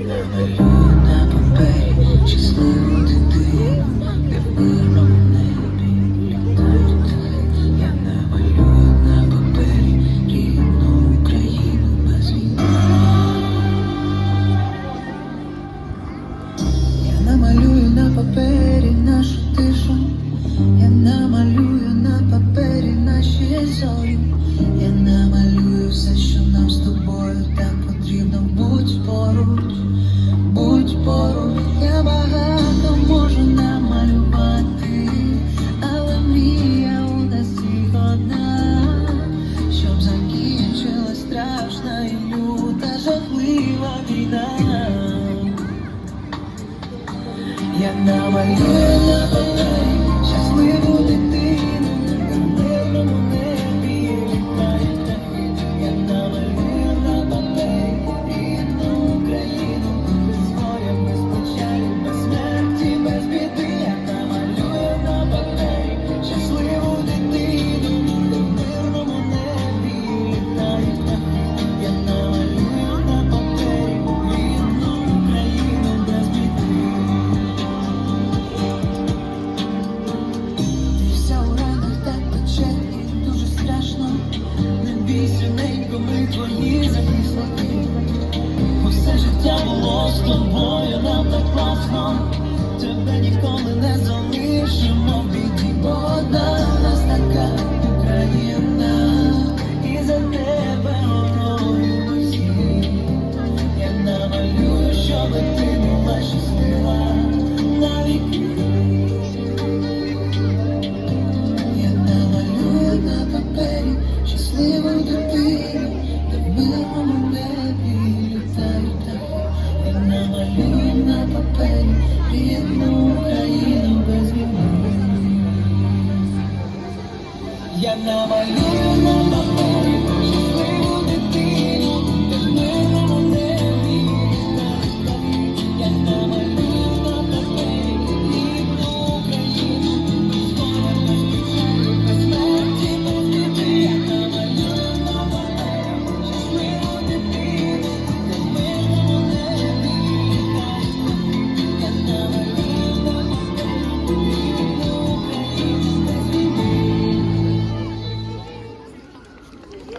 Never, never, pay. Yan na may коли твої захисники, усе життя було з тобою, нам так класно, тебе ніколи не залишимо в біді, бо одна у нас така Україна, і за тебе горою всі. Я намалюю, щоб ти була щаслива навіки. Yan na may